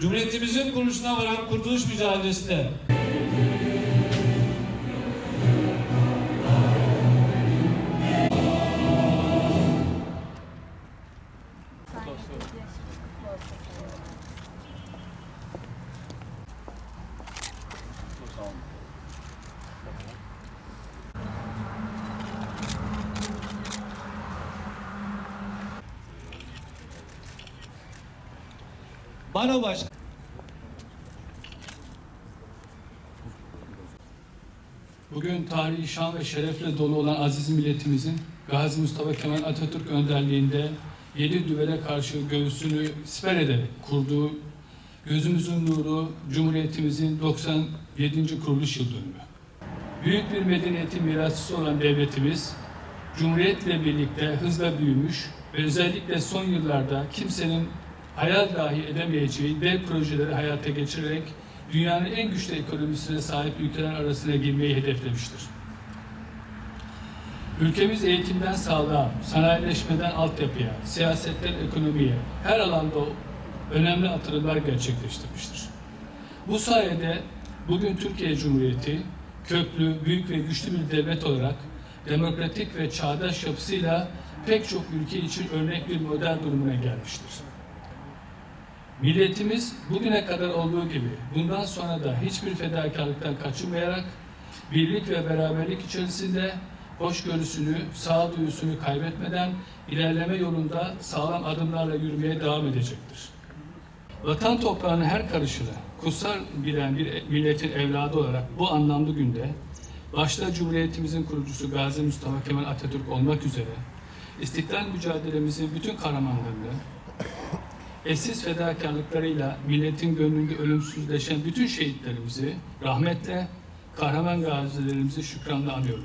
Cumhuriyetimizin kuruluşuna varan kurtuluş mücadelesinde Bano Başkanı Bugün tarihi şan ve şerefle dolu olan aziz milletimizin Gazi Mustafa Kemal Atatürk önderliğinde yedi düvele karşı göğsünü siper ederek kurduğu gözümüzün nuru Cumhuriyetimizin 97. kuruluş yıl dönümü. Büyük bir medeniyetin mirasçısı olan devletimiz Cumhuriyetle birlikte hızla büyümüş ve özellikle son yıllarda kimsenin hayal dahi edemeyeceği dev projeleri hayata geçirerek dünyanın en güçlü ekonomisine sahip ülkeler arasına girmeyi hedeflemiştir. Ülkemiz eğitimden sağlığa, sanayileşmeden altyapıya, siyasetten ekonomiye her alanda önemli atılımlar gerçekleştirmiştir. Bu sayede bugün Türkiye Cumhuriyeti köklü, büyük ve güçlü bir devlet olarak demokratik ve çağdaş yapısıyla pek çok ülke için örnek bir model durumuna gelmiştir. Milletimiz bugüne kadar olduğu gibi bundan sonra da hiçbir fedakarlıktan kaçınmayarak birlik ve beraberlik içerisinde hoşgörüsünü, sağduyusunu kaybetmeden ilerleme yolunda sağlam adımlarla yürümeye devam edecektir. Vatan toprağının her karışını kutsal bilen bir milletin evladı olarak bu anlamlı günde başta Cumhuriyetimizin kurucusu Gazi Mustafa Kemal Atatürk olmak üzere istiklal mücadelemizin bütün kahramanlarını eşsiz fedakarlıklarıyla milletin gönlünde ölümsüzleşen bütün şehitlerimizi rahmetle, kahraman gazilerimizi şükranla anıyorum.